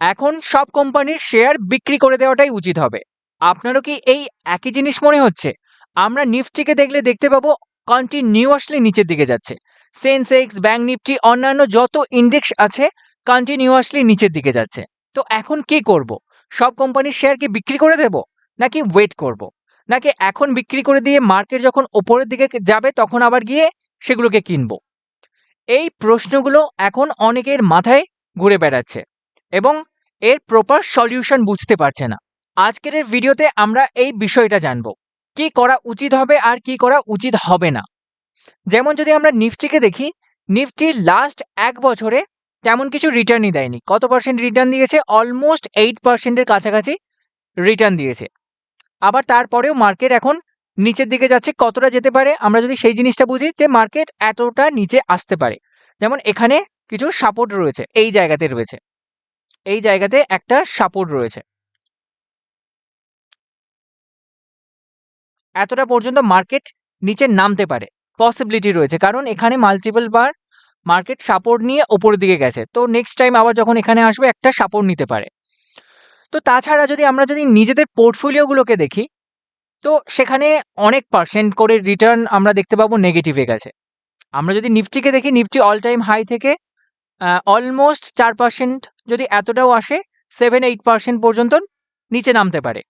এখন সব কোম্পানির শেয়ার বিক্রি করে দেওয়াটাই উচিত হবে। আপনারও কি এই একই জিনিস মনে হচ্ছে? আমরা নিফটিকে দেখলে দেখতে পাবো কন্টিনিউয়াসলি নিচের দিকে যাচ্ছে। সেন্সেক্স, ব্যাংক নিফটি, অন্যান্য যত ইন্ডেক্স আছে কন্টিনিউয়াসলি নিচের দিকে যাচ্ছে। তো এখন কি করব? সব কোম্পানির শেয়ার কি বিক্রি করে দেব, নাকি ওয়েট করব? নাকি এখন বিক্রি করে দিয়ে মার্কেট যখন ওপরের দিকে যাবে, তখন আবার গিয়ে সেগুলোকে কিনবো? এই প্রশ্নগুলো এখন অনেকের মাথায় ঘুরে বেড়াচ্ছে। এবং এর প্রপার সলিউশন বুঝতে পারছে না। আজকের এই ভিডিওতে আমরা এই বিষয়টা জানব। কি করা উচিত হবে আর কি করা উচিত হবে না। যেমন যদি আমরা নিফটিকে দেখি, নিফটির লাস্ট এক বছরে তেমন কিছু রিটার্নই দেয়নি। কত পার্সেন্ট রিটার্ন দিয়েছে? অলমোস্ট এইট পার্সেন্টের কাছাকাছি রিটার্ন দিয়েছে। আবার তারপরেও মার্কেট এখন নিচের দিকে যাচ্ছে, কতটা যেতে পারে? আমরা যদি সেই জিনিসটা বুঝি যে মার্কেট এতটা নিচে আসতে পারে। যেমন এখানে কিছু সাপোর্ট রয়েছে, এই জায়গাতে রয়েছে। এই জায়গাতে একটা সাপোর্ট রয়েছে। এতটা পর্যন্ত মার্কেট নিচে নামতে পারে। পসিবিলিটি রয়েছে, কারণ এখানে মাল্টিপল বার মার্কেট সাপোর্ট নিয়ে ওপরের দিকে গেছে। তো নেক্সট টাইম আবার যখন এখানে আসবে, একটা সাপোর্ট নিতে পারে। তো তাছাড়া যদি আমরা যদি নিজেদের পোর্টফোলিওগুলোকে দেখি, তো সেখানে অনেক পার্সেন্ট করে রিটার্ন আমরা দেখতে পাবো নেগেটিভে গেছে। আমরা যদি নিফটিকে দেখি, নিফটি অল টাইম হাই থেকে অলমোস্ট চার পার্সেন্ট যদি এতটাও আসে সেভেন এইট পার্সেন্ট পর্যন্ত নিচে নামতে পারে।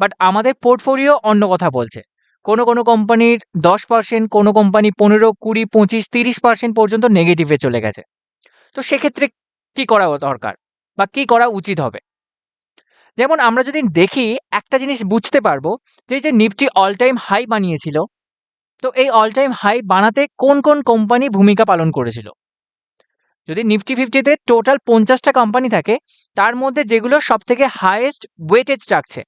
বাট আমাদের পোর্টফোলিও অন্য কথা বলছে। কোনো কোনো কোম্পানির দশ পার্সেন্ট কোনো কোম্পানি পনেরো, কুড়ি, পঁচিশ, তিরিশ পার্সেন্ট পর্যন্ত নেগেটিভে চলে গেছে। তো সেক্ষেত্রে কি করা দরকার বা কি করা উচিত হবে? যেমন আমরা যদি দেখি, একটা জিনিস বুঝতে পারব যে যে নিফটি অল টাইম হাই বানিয়েছিল, তো এই অল টাইম হাই বানাতে কোন কোন কোম্পানি ভূমিকা পালন করেছিল? যদি নিফটি ফিফটিতে টোটাল পঞ্চাশটা কোম্পানি থাকে, তার মধ্যে যেগুলো সব থেকে হায়েস্ট ওয়েটেজ রাখছে,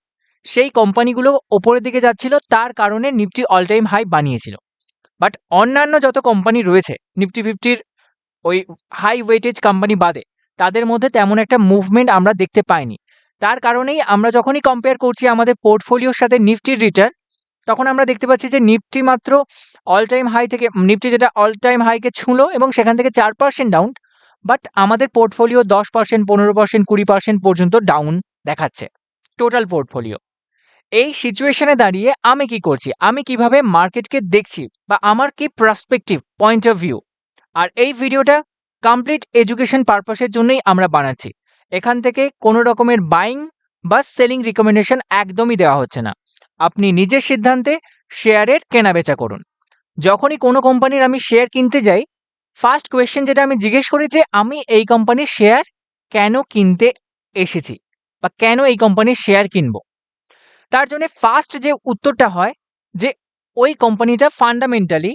সেই কোম্পানিগুলো ওপরের দিকে যাচ্ছিল, তার কারণে নিফটি অল টাইম হাই বানিয়েছিল। বাট অন্যান্য যত কোম্পানি রয়েছে নিফটি ফিফটির ওই হাই ওয়েটেজ কোম্পানি বাদে, তাদের মধ্যে তেমন একটা মুভমেন্ট আমরা দেখতে পাইনি। তার কারণেই আমরা যখনই কম্পেয়ার করছি আমাদের পোর্টফোলিওর সাথে নিফটির রিটার্ন তখন আমরা দেখতে পাচ্ছি যে নিফটি মাত্র অল টাইম হাই থেকে নিফটি যেটা অল টাইম হাইকে ছুঁলো এবং সেখান থেকে চার পার্সেন্ট ডাউন বাট আমাদের পোর্টফোলিও দশ পার্সেন্ট পনেরো পার্সেন্ট কুড়ি পার্সেন্ট পর্যন্ত ডাউন দেখাচ্ছে। টোটাল পোর্টফোলিও এই সিচুয়েশনে দাঁড়িয়ে আমি কি করছি? আমি কীভাবে মার্কেটকে দেখছি? বা আমার কি পার্সপেক্টিভ পয়েন্ট অফ ভিউ আর এই ভিডিওটা কমপ্লিট এডুকেশন পারপাসের জন্যই আমরা বানাচ্ছি। এখান থেকে কোনো রকমের বাইং বা সেলিং রিকমেন্ডেশন একদমই দেওয়া হচ্ছে না। আপনি নিজের সিদ্ধান্তে শেয়ারের কেনাবেচা করুন। যখনই কোনো কোম্পানির আমি শেয়ার কিনতে যাই ফার্স্ট কোয়েশ্চেন যেটা আমি জিজ্ঞেস করি যে, আমি এই কোম্পানির শেয়ার কেন কিনতে এসেছি? বা কেন এই কোম্পানির শেয়ার কিনবো? তার জন্য ফার্স্ট যে উত্তরটা হয় যে, ওই কোম্পানিটা ফান্ডামেন্টালি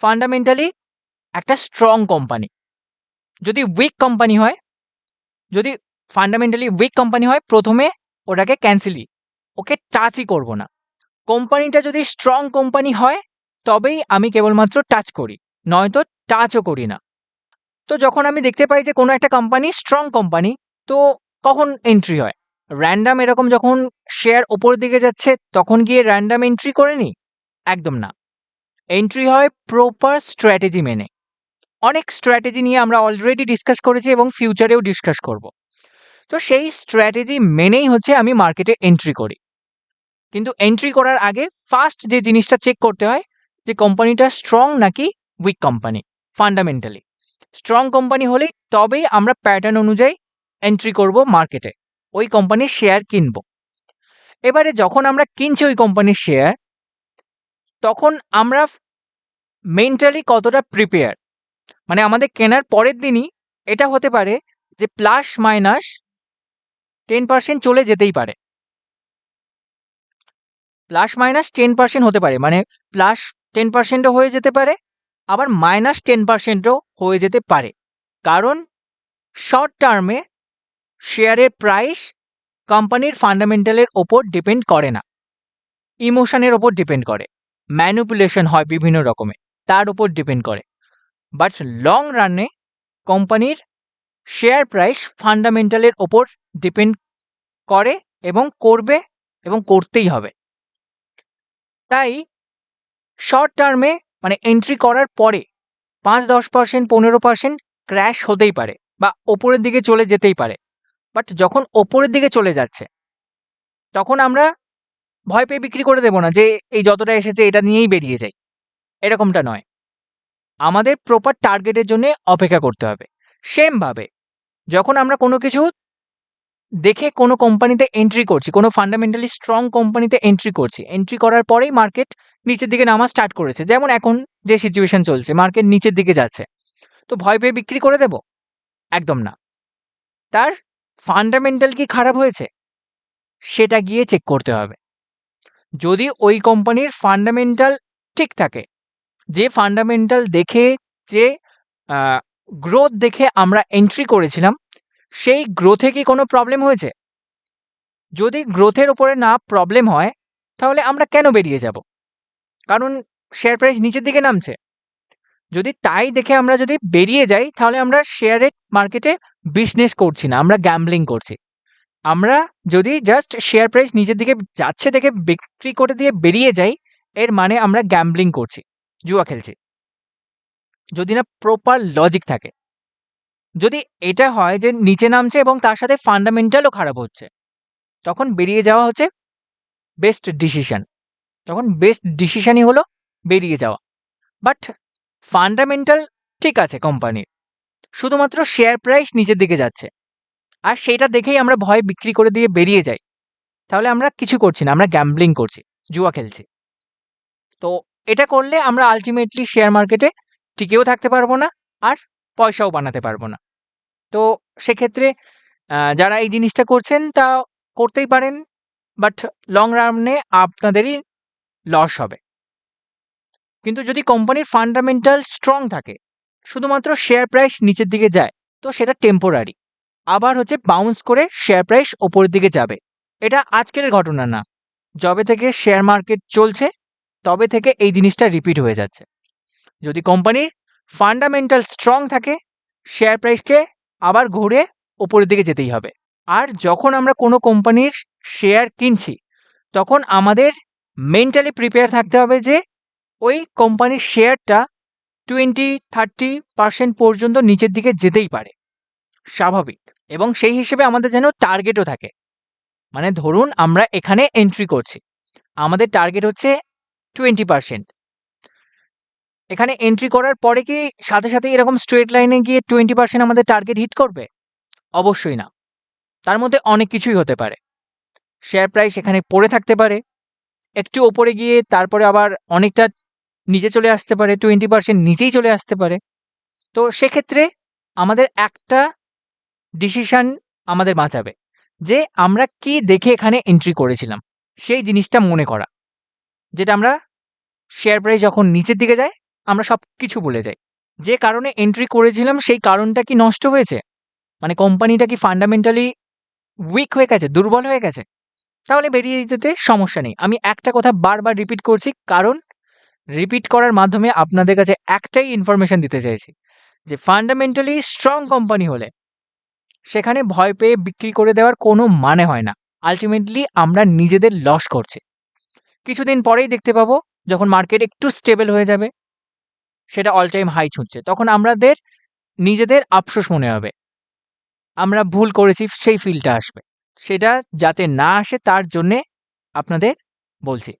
ফান্ডামেন্টালি একটা স্ট্রং কোম্পানি যদি উইক কোম্পানি হয়, যদি ফান্ডামেন্টালি উইক কোম্পানি হয়, প্রথমে ওটাকে ক্যান্সেলই ওকে টাচই করব না। কোম্পানিটা যদি স্ট্রং কোম্পানি হয়, তবেই আমি কেবলমাত্র টাচ করি। নয়তো টাচও করি না। তো যখন আমি দেখতে পাই যে কোনো একটা কোম্পানি স্ট্রং কোম্পানি তো কখন এন্ট্রি হয়? র্যান্ডাম এরকম যখন শেয়ার ওপর দিকে যাচ্ছে, তখন গিয়ে র্যান্ডাম এন্ট্রি করে নি? একদম না। এন্ট্রি হয় প্রপার স্ট্র্যাটেজি মেনে। অনেক স্ট্র্যাটেজি নিয়ে আমরা অলরেডি ডিসকাস করেছি এবং ফিউচারেও ডিসকাস করব। তো সেই স্ট্র্যাটেজি মেনেই হচ্ছে আমি মার্কেটে এন্ট্রি করি। কিন্তু এন্ট্রি করার আগে ফার্স্ট যে জিনিসটা চেক করতে হয় যে কোম্পানিটা স্ট্রং নাকি weak company fundamentally strong company হলেই তবেই আমরা প্যাটার্ন অনুযায়ী এন্ট্রি করব মার্কেটে ওই কোম্পানির শেয়ার কিনব। এবারে যখন আমরা কিনছি ওই কোম্পানির শেয়ার তখন আমরা মেন্টালি কতটা প্রিপেয়ার মানে আমাদের কেনার পরের দিনই এটা হতে পারে যে প্লাস মাইনাস টেন পার্সেন্ট চলে যেতেই পারে। প্লাস মাইনাস টেন পার্সেন্ট হতে পারে মানে প্লাস টেন পার্সেন্টও হয়ে যেতে পারে আবার মাইনাস টেন পার্সেন্টও হয়ে যেতে পারে। কারণ শর্ট টার্মে শেয়ারের প্রাইস কোম্পানির ফান্ডামেন্টালের ওপর ডিপেন্ড করে না। ইমোশনের ওপর ডিপেন্ড করে। ম্যানুপুলেশন হয় বিভিন্ন রকমের তার উপর ডিপেন্ড করে। বাট লং রানে কোম্পানির শেয়ার প্রাইস ফান্ডামেন্টালের ওপর ডিপেন্ড করে এবং করবে এবং করতেই হবে। তাই শর্ট টার্মে মানে এন্ট্রি করার পরে পাঁচ, দশ পার্সেন্ট পনেরো পার্সেন্ট ক্র্যাশ হতেই পারে বা ওপরের দিকে চলে যেতেই পারে। বাট যখন ওপরের দিকে চলে যাচ্ছে, তখন আমরা ভয় পেয়ে বিক্রি করে দেবো না যে এই যতটা এসেছে এটা নিয়েই বেরিয়ে যাই। এরকমটা নয়। আমাদের প্রপার টার্গেটের জন্য অপেক্ষা করতে হবে। সেমভাবে যখন আমরা কোনো কিছু দেখে কোনো কোম্পানিতে এন্ট্রি করছি, কোনো ফান্ডামেন্টালি স্ট্রং কোম্পানিতে এন্ট্রি করছি। এন্ট্রি করার পরেই মার্কেট নিচের দিকে নামা স্টার্ট করেছে। যেমন এখন যে সিচুয়েশন চলছে মার্কেট নিচের দিকে যাচ্ছে। তো ভয় পেয়ে বিক্রি করে দেব? একদম না। তার ফান্ডামেন্টাল কি খারাপ হয়েছে? সেটা গিয়ে চেক করতে হবে। যদি ওই কোম্পানির ফান্ডামেন্টাল ঠিক থাকে, যে ফান্ডামেন্টাল দেখে যে গ্রোথ দেখে আমরা এন্ট্রি করেছিলাম সেই গ্রোথে কি কোনো প্রবলেম হয়েছে? যদি গ্রোথের ওপরে না প্রবলেম হয়, তাহলে আমরা কেন বেরিয়ে যাব? কারণ শেয়ার প্রাইস নিচের দিকে নামছে। যদি তাই দেখে আমরা যদি বেরিয়ে যাই, তাহলে আমরা শেয়ারের মার্কেটে বিজনেস করছি না, আমরা গ্যাম্বলিং করছি। আমরা যদি জাস্ট শেয়ার প্রাইস নিচের দিকে যাচ্ছে দেখে বিক্রি করে দিয়ে বেরিয়ে যাই, এর মানে আমরা গ্যাম্বলিং করছি, জুয়া খেলছি। যদি না প্রপার লজিক থাকে। যদি এটা হয় যে নিচে নামছে এবং তার সাথে ফান্ডামেন্টালও খারাপ হচ্ছে, তখন বেরিয়ে যাওয়া হচ্ছে বেস্ট ডিসিশন তখন বেস্ট ডিসিশনই হলো বেরিয়ে যাওয়া। বাট ফান্ডামেন্টাল ঠিক আছে কোম্পানির শুধুমাত্র শেয়ার প্রাইস নিচের দিকে যাচ্ছে। আর সেটা দেখেই আমরা ভয় বিক্রি করে দিয়ে বেরিয়ে যাই। তাহলে আমরা কিছু করছি না, আমরা গ্যাম্বলিং করছি, জুয়া খেলছি। তো এটা করলে আমরা আলটিমেটলি শেয়ার মার্কেটে টিকেও থাকতে পারব না, আর পয়সাও বানাতে পারব না। তো সেক্ষেত্রে যারা এই জিনিসটা করছেন তা করতেই পারেন বাট লং রানে আপনাদেরই লস হবে। কিন্তু যদি কোম্পানির ফান্ডামেন্টাল স্ট্রং থাকে, শুধুমাত্র শেয়ার প্রাইস নিচের দিকে যায়, তো সেটা টেম্পোরারি আবার হচ্ছে বাউন্স করে শেয়ার প্রাইস ওপরের দিকে যাবে। এটা আজকের ঘটনা না। যবে থেকে শেয়ার মার্কেট চলছে, তবে থেকে এই জিনিসটা রিপিট হয়ে যাচ্ছে। যদি কোম্পানির ফান্ডামেন্টাল স্ট্রং থাকে শেয়ার প্রাইসকে আবার ঘুরে ওপরের দিকে যেতেই হবে। আর যখন আমরা কোনো কোম্পানির শেয়ার কিনছি, তখন আমাদের মেন্টালি প্রিপেয়ার থাকতে হবে যে, ওই কোম্পানির শেয়ারটা টোয়েন্টি থার্টি পার্সেন্ট পর্যন্ত নিচের দিকে যেতেই পারে, স্বাভাবিক। এবং সেই হিসেবে আমাদের যেন টার্গেটও থাকে। মানে ধরুন আমরা এখানে এন্ট্রি করছি, আমাদের টার্গেট হচ্ছে টোয়েন্টি পার্সেন্ট এখানে এন্ট্রি করার পরে কি সাথে সাথে এরকম স্ট্রেট লাইনে গিয়ে টোয়েন্টি পার্সেন্ট আমাদের টার্গেট হিট করবে? অবশ্যই না। তার মধ্যে অনেক কিছুই হতে পারে। শেয়ার প্রাইস এখানে পড়ে থাকতে পারে। একটু ওপরে গিয়ে তারপরে আবার অনেকটা নিচে চলে আসতে পারে টোয়েন্টি পার্সেন্ট নিচেই চলে আসতে পারে। তো সেক্ষেত্রে আমাদের একটা ডিসিশান আমাদের বাঁচাবে। যে আমরা কি দেখে এখানে এন্ট্রি করেছিলাম? সেই জিনিসটা মনে করা। যেটা আমরা শেয়ার প্রাইস যখন নিচের দিকে যায় আমরা সব কিছু বলে যাই। যে কারণে এন্ট্রি করেছিলাম, সেই কারণটা কি নষ্ট হয়েছে? মানে কোম্পানিটা কি ফান্ডামেন্টালি উইক হয়ে গেছে, দুর্বল হয়ে গেছে? তাহলে বেরিয়ে যেতে সমস্যা নেই। আমি একটা কথা বারবার রিপিট করছি, কারণ রিপিট করার মাধ্যমে আপনাদের কাছে একটাই ইনফরমেশন দিতে চাইছি, যে ফান্ডামেন্টালি স্ট্রং কোম্পানি হলে সেখানে ভয় পেয়ে বিক্রি করে দেওয়ার কোনো মানে হয় না। আলটিমেটলি আমরা নিজেদের লস করছি। কিছুদিন পরেই দেখতে পাবো, যখন মার্কেট একটু স্টেবল হয়ে যাবে। সেটা অল টাইম হাই ছুঁচ্ছে তখন আমাদের নিজেদের আফসোস মনে হবে। আমরা ভুল করেছি, সেই ফিলটা আসবে। সেটা যাতে না আসে, তার জন্যে আপনাদের বলছি।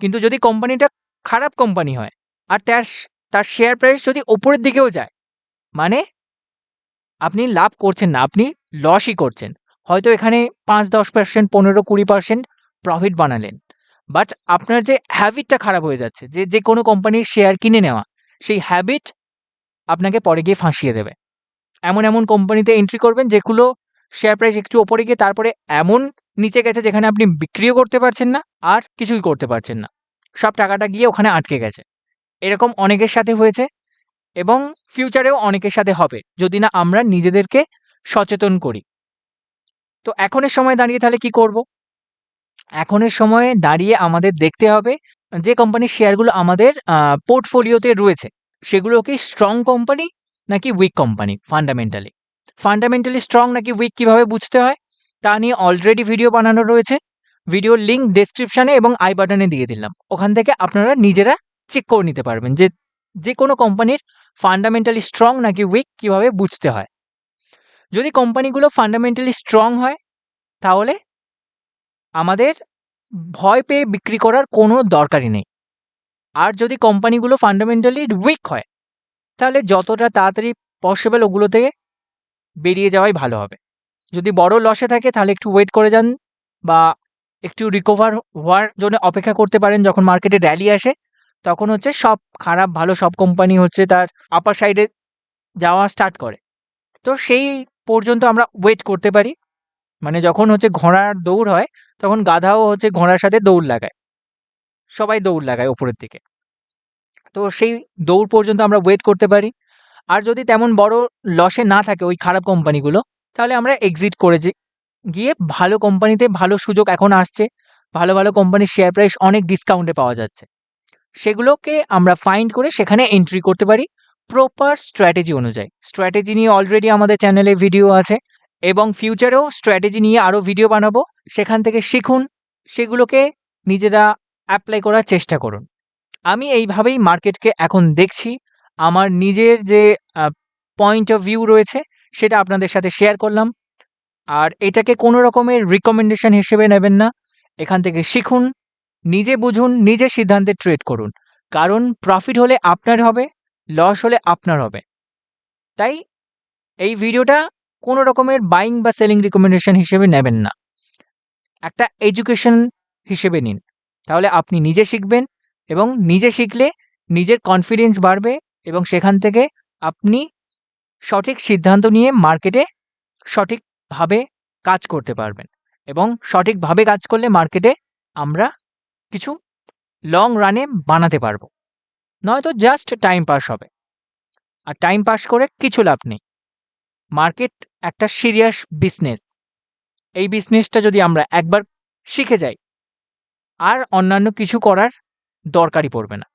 কিন্তু যদি কোম্পানিটা খারাপ কোম্পানি হয়, আর তার তার শেয়ার প্রাইস যদি ওপরের দিকেও যায় মানে আপনি লাভ করছেন না, আপনি লসই করছেন। হয়তো এখানে পাঁচ, দশ পার্সেন্ট পনেরো, কুড়ি পার্সেন্ট প্রফিট বানালেন। বাট আপনার যে হ্যাবিটটা খারাপ হয়ে যাচ্ছে, যে যে কোনো কোম্পানির শেয়ার কিনে নেওয়া সেই হ্যাবিট আপনাকে পরে গিয়ে ফাঁসিয়ে দেবে। এমন এমন কোম্পানিতে এন্ট্রি করবেন যেগুলো শেয়ার প্রাইস একটু ওপরে গিয়ে তারপরে এমন নিচে গেছে যেখানে আপনি বিক্রিও করতে পারছেন না আর কিছুই করতে পারছেন না। সব টাকাটা গিয়ে ওখানে আটকে গেছে। এরকম অনেকের সাথে হয়েছে এবং ফিউচারেও অনেকের সাথে হবে, যদি না আমরা নিজেদেরকে সচেতন করি। তো এখনের সময় দাঁড়িয়ে তাহলে কি করব? এখনের সময়ে দাঁড়িয়ে আমাদের দেখতে হবে যে কোম্পানির শেয়ারগুলো আমাদের পোর্টফোলিওতে রয়েছে, সেগুলো কি স্ট্রং কোম্পানি নাকি weak company fundamentally fundamentally strong নাকি উইক কীভাবে বুঝতে হয়? তা নিয়ে অলরেডি ভিডিও বানানো রয়েছে। ভিডিওর লিঙ্ক ডেসক্রিপশনে এবং আই বাটনে দিয়ে দিলাম। ওখান থেকে আপনারা নিজেরা চেক করে নিতে পারবেন যে যে কোনো কোম্পানির ফান্ডামেন্টালি স্ট্রং নাকি উইক কীভাবে বুঝতে হয়। যদি কোম্পানিগুলো ফান্ডামেন্টালি স্ট্রং হয়, তাহলে আমাদের ভয় পেয়ে বিক্রি করার কোনো দরকারই নেই। আর যদি কোম্পানিগুলো ফান্ডামেন্টালি উইক হয়, তাহলে যতটা তাড়াতাড়ি পসিবল ওগুলো থেকে বেরিয়ে যাওয়াই ভালো হবে। যদি বড় লসে থাকে, তাহলে একটু ওয়েট করে যান বা একটু রিকভার হওয়ার জন্য অপেক্ষা করতে পারেন। যখন মার্কেটে র্যালি আসে, তখন হচ্ছে সব খারাপ, ভালো সব কোম্পানি হচ্ছে তার আপার সাইডে যাওয়া স্টার্ট করে। তো সেই পর্যন্ত আমরা ওয়েট করতে পারি। মানে যখন হচ্ছে ঘোড়ার দৌড় হয়, তখন গাধাও হচ্ছে ঘোড়ার সাথে দৌড় লাগায়। সবাই দৌড় লাগায় ওপরের দিকে। তো সেই দৌড় পর্যন্ত আমরা ওয়েট করতে পারি। আর যদি তেমন বড় লসে না থাকে ওই খারাপ কোম্পানিগুলো তাহলে আমরা এক্সিট করে গিয়ে ভালো কোম্পানিতে ভালো সুযোগ এখন আসছে। ভালো ভালো কোম্পানির শেয়ার প্রাইস অনেক ডিসকাউন্টে পাওয়া যাচ্ছে। সেগুলোকে আমরা ফাইন্ড করে সেখানে এন্ট্রি করতে পারি। প্রপার স্ট্র্যাটেজি অনুযায়ী। স্ট্র্যাটেজি নিয়ে অলরেডি আমাদের চ্যানেলে ভিডিও আছে। এবং ফিউচারেও স্ট্র্যাটেজি নিয়ে আরও ভিডিও বানাবো। সেখান থেকে শিখুন, সেগুলোকে নিজেরা অ্যাপ্লাই করার চেষ্টা করুন। আমি এইভাবেই মার্কেটকে এখন দেখছি। আমার নিজের যে পয়েন্ট অফ ভিউ রয়েছে, সেটা আপনাদের সাথে শেয়ার করলাম। আর এটাকে কোনো রকমের রিকমেন্ডেশন হিসেবে নেবেন না। এখান থেকে শিখুন, নিজে বুঝুন, নিজে সিদ্ধান্তে ট্রেড করুন। কারণ প্রফিট হলে আপনার হবে লস হলে আপনার হবে। তাই এই ভিডিওটা কোনো রকমের বাইং বা সেলিং রিকমেন্ডেশন হিসেবে নেবেন না। একটা এডুকেশন হিসেবে নিন। তাহলে আপনি নিজে শিখবেন এবং নিজে শিখলে নিজের কনফিডেন্স বাড়বে এবং সেখান থেকে আপনি সঠিক সিদ্ধান্ত নিয়ে মার্কেটে সঠিকভাবে কাজ করতে পারবেন এবং সঠিকভাবে কাজ করলে মার্কেটে আমরা কিছু লং রানে বানাতে পারব। নয়তো জাস্ট টাইম পাস হবে। আর টাইম পাস করে কিছু লাভ নেই। মার্কেট একটা সিরিয়াস বিজনেস এই বিজনেসটা যদি আমরা একবার শিখে যাই, আর অন্যান্য কিছু করার দরকারই পড়বে না।